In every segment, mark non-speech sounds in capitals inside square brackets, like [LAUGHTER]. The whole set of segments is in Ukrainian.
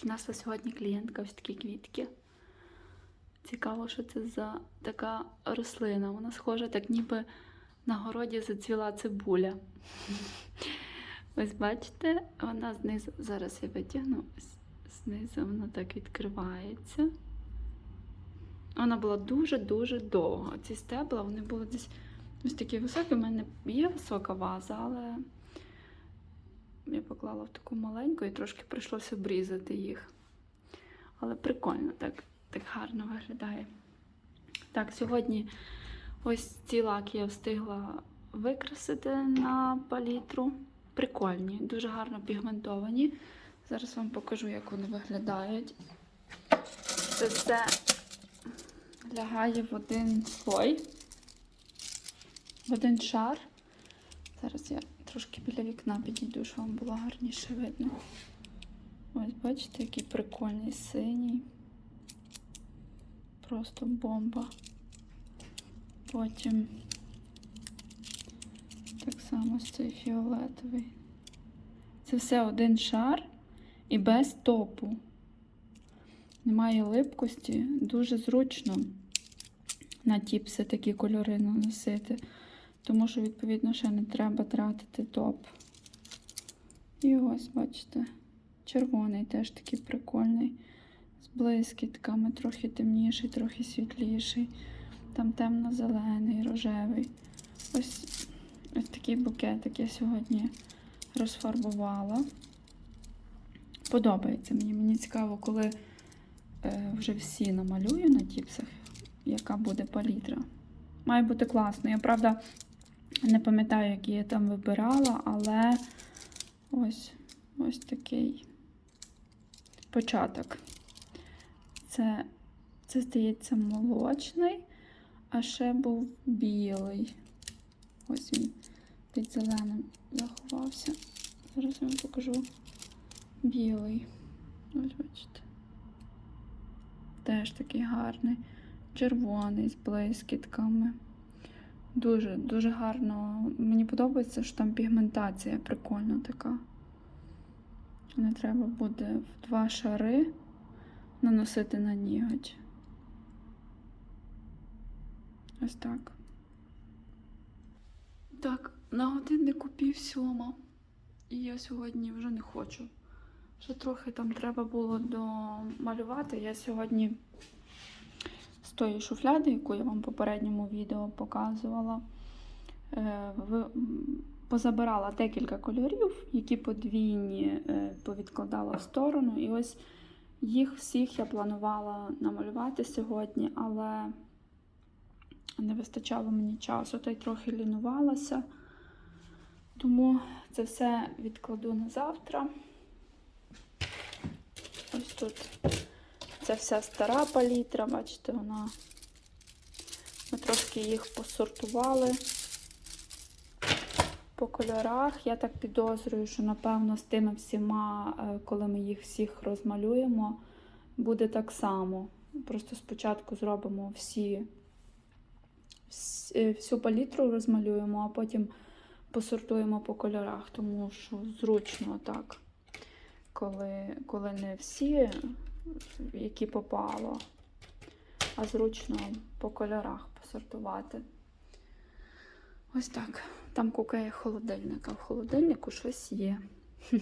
Принесла сьогодні клієнтка ось такі квітки. Цікаво, що це за така рослина. Вона схожа, так ніби на городі зацвіла цибуля. [LAUGHS] Ось бачите, вона знизу. Зараз я витягну. Знизу вона так відкривається. Вона була дуже-дуже довга. Ці стебла вони були десь ось такі високі. У мене є висока ваза, але я поклала в таку маленьку і трошки прийшлося обрізати їх. Але прикольно, так, так гарно виглядає. Так, сьогодні ось ці лаки я встигла викрасити на палітру. Прикольні, дуже гарно пігментовані. Зараз вам покажу, як вони виглядають. Це все лягає в один слой, в один шар. Зараз я трошки біля вікна підійду, щоб вам було гарніше видно. Ось, бачите, який прикольний синій. Просто бомба. Потім так само з цей фіолетовий. Це все один шар і без топу. Немає липкості, дуже зручно на тіпси такі кольори наносити, тому що, відповідно, ще не треба тратити топ. І ось, бачите, червоний теж такий прикольний. З блискітками, трохи темніший, трохи світліший. Там темно-зелений, рожевий. Ось, ось такий букетик я сьогодні розфарбувала. Подобається мені. Мені цікаво, коли е, вже всі намалюю на тіпсах, яка буде палітра. Має бути класно. Я, правда, не пам'ятаю, які я там вибирала, але ось, ось такий початок. Це, це, здається, молочний, а ще був білий. Ось він під зеленим заховався. Зараз я вам покажу білий. Ось бачите. Теж такий гарний. Червоний з блискітками. Дуже, дуже гарно. Мені подобається, що там пігментація прикольна така. Не треба буде в два шари наносити на ніготь. Ось так. Так, на годиннику пів сьома. І я сьогодні вже не хочу. Ще трохи там треба було домалювати. Я сьогодні тої шуфляди, яку я вам в попередньому відео показувала, е, позабирала декілька кольорів, які подвійні е, повідкладала в сторону. І ось їх всіх я планувала намалювати сьогодні, але не вистачало мені часу, та й трохи лінувалася. Тому це все відкладу на завтра. Ось тут це вся стара палітра, бачите, вона. Ми трошки їх посортували по кольорах. Я так підозрюю, що, напевно, з тими всіма, е, коли ми їх всіх розмалюємо, буде так само. Просто спочатку зробимо всі, е, всю палітру розмалюємо, а потім посортуємо по кольорах, тому що зручно так, коли, коли не всі, які попало, а зручно по кольорах посортувати. Ось так. Там кукає холодильник, а в холодильнику щось є. [LAUGHS]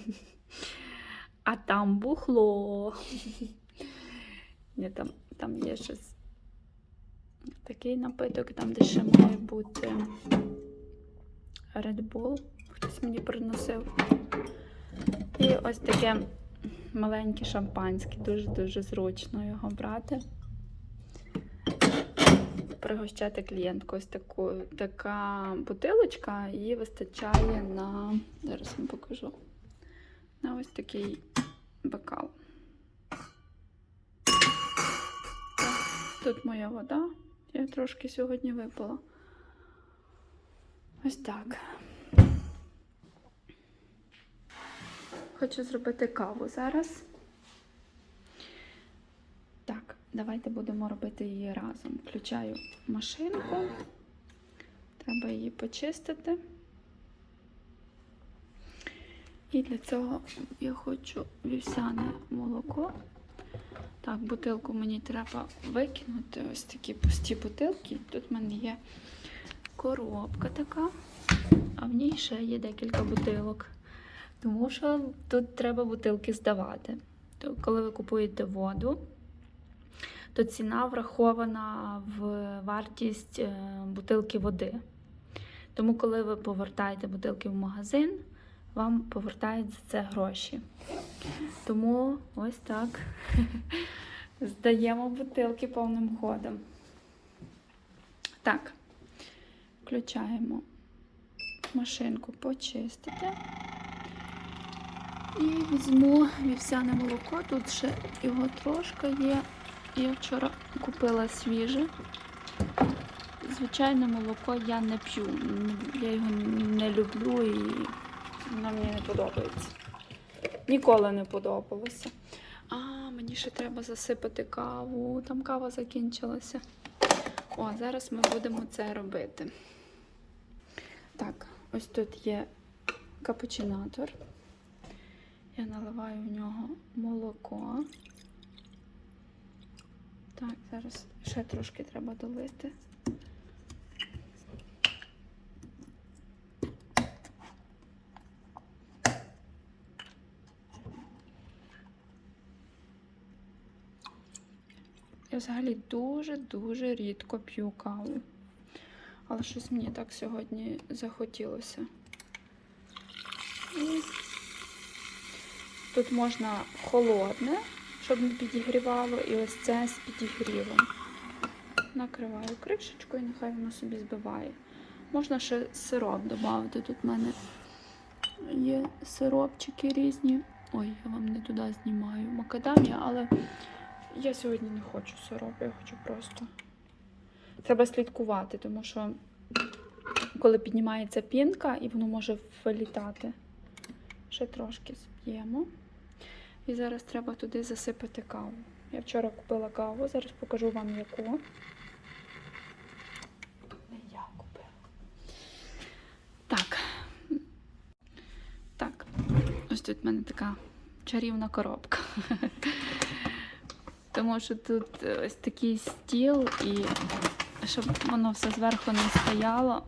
А там бухло. [LAUGHS] Ні, там, там є щось. Такий напиток, там де ще має бути Red Bull. Хтось мені приносив. І ось таке маленьке шампанське. Дуже-дуже зручно його брати. Пригощати клієнтку. Ось таку, така бутилочка, її вистачає на. Зараз вам покажу. На ось такий бокал. Тут моя вода. Я трошки сьогодні випила. Ось так. Хочу зробити каву зараз. Так, давайте будемо робити її разом. Включаю машинку. Треба її почистити. І для цього я хочу вівсяне молоко. Так, бутилку мені треба викинути. Ось такі пусті бутилки. Тут в мене є коробка така, а в ній ще є декілька бутилок. Тому що тут треба бутилки здавати. То коли ви купуєте воду, то ціна врахована в вартість е, бутилки води. Тому, коли ви повертаєте бутилки в магазин, вам повертають за це гроші. Тому ось так [LAUGHS] здаємо бутилки повним ходом. Так, включаємо машинку почистити. І візьму вівсяне молоко. Тут ще його трошки є. Я вчора купила свіже. Звичайне молоко я не п'ю. Я його не люблю і воно мені не подобається. Ніколи не подобалося. А, мені ще треба засипати каву. Там кава закінчилася. О, зараз ми будемо це робити. Так, ось тут є капучинатор. Я наливаю в нього молоко. Так, зараз ще трошки треба долити. Я взагалі дуже-дуже рідко п'ю каву. Але щось мені так сьогодні захотілося. І тут можна холодне, щоб не підігрівало, і ось це з підігрівом. Накриваю кришечкою, нехай воно собі збиває. Можна ще сироп додати. Тут в мене є сиропчики різні. Ой, я вам не туди знімаю макадамія, але я сьогодні не хочу сироп, я хочу просто. Треба слідкувати, тому що коли піднімається пінка і воно може вилітати. Ще трошки зб'ємо. І зараз треба туди засипати каву. Я вчора купила каву, зараз покажу вам яку. Не я купила. Так. Так. Ось тут в мене така чарівна коробка. [LAUGHS] Тому що тут ось такий стіл, і щоб воно все зверху не стояло.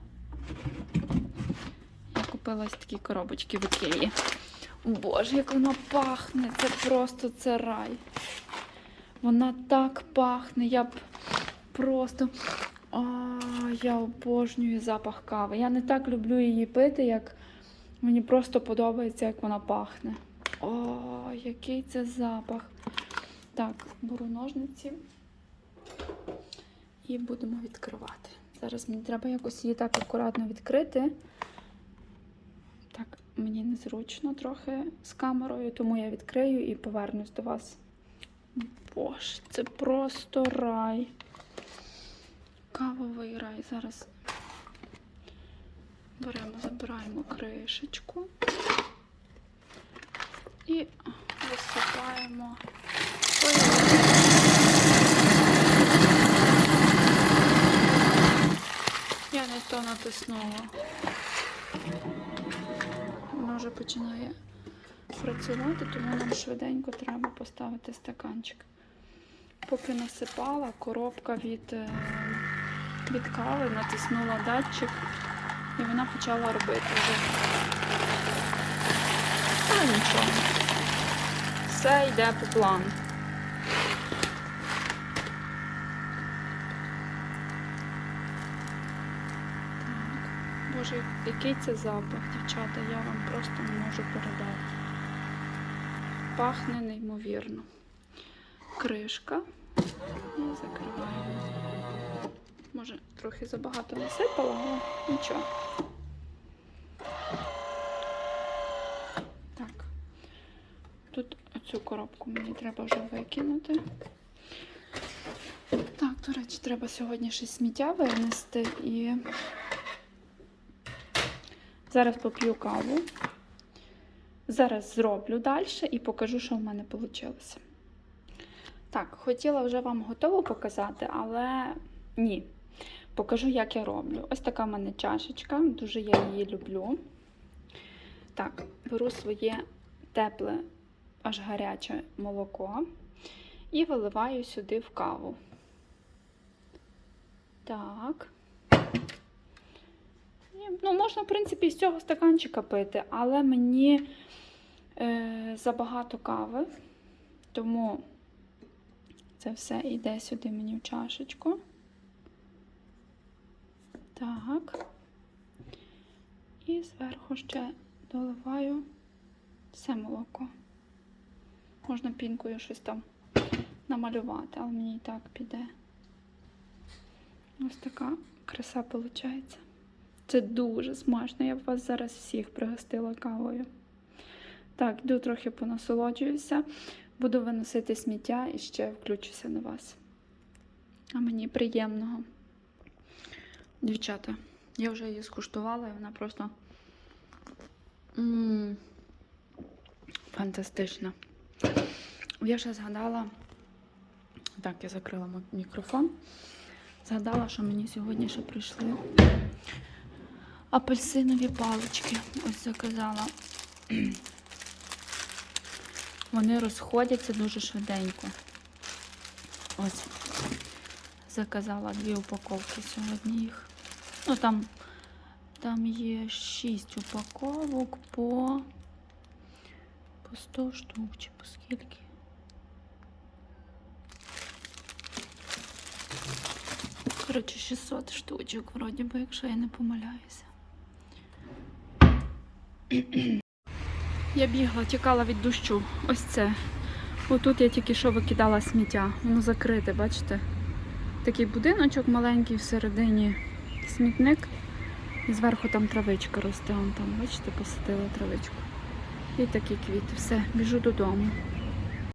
Я купила ось такі коробочки в Ікеї. Боже, як вона пахне! Це просто це рай. Вона так пахне, я б просто. А, я обожнюю запах кави. Я не так люблю її пити, як мені просто подобається, як вона пахне. О, який це запах. Так, беру ножниці і будемо відкривати. Зараз мені треба якось її так акуратно відкрити. Мені незручно трохи з камерою, тому я відкрию і повернусь до вас. Боже, це просто рай. Кавовий рай. Зараз беремо, забираємо кришечку і висипаємо. Я не то натиснула. Вже починає працювати, тому нам швиденько треба поставити стаканчик. Поки насипала, коробка від, е, від кави натиснула датчик і вона почала робити вже. Але нічого. Все йде по плану. Боже, який це запах, дівчата, я вам просто не можу передати. Пахне неймовірно. Кришка і закриваємо. Може, трохи забагато насипала, але нічого. Так. Тут оцю коробку мені треба вже викинути. Так, до речі, треба сьогодні ще сміття винести і зараз поп'ю каву. Зараз зроблю далі і покажу, що в мене вийшло. Так, хотіла вже вам готово показати, але ні. Покажу, як я роблю. Ось така в мене чашечка, дуже я її люблю. Так, беру своє тепле, аж гаряче молоко і виливаю сюди в каву. Так. Ну, можна, в принципі, з цього стаканчика пити, але мені е, забагато кави, тому це все йде сюди мені в чашечку. Так. І зверху ще доливаю все молоко. Можна пінкою щось там намалювати, але мені і так піде. Ось така краса виходить. Це дуже смачно. Я б вас зараз всіх пригостила кавою. Так, йду трохи понасолоджуюся. Буду виносити сміття і ще включуся на вас. А мені приємного. Дівчата, я вже її скуштувала, і вона просто м фантастична. Я ще згадала, так, я закрила мікрофон. Згадала, що мені сьогодні ще прийшли апельсинові палички. Ось заказала. [CLEARS THROAT] Вони розходяться дуже швиденько. Ось. Заказала дві упаковки сьогодні їх. Ну там, там є 6 упаковок по, по 100 штук чи по скільки. Коротше, 600 штучок, вроді би, якщо я не помиляюся. Я бігла, тікала від дощу. Ось це. Отут я тільки що викидала сміття. Воно закрите, бачите? Такий будиночок маленький всередині смітник. І зверху там травичка росте. Вон там, бачите, посадила травичку. І такі квіти. Все, біжу додому.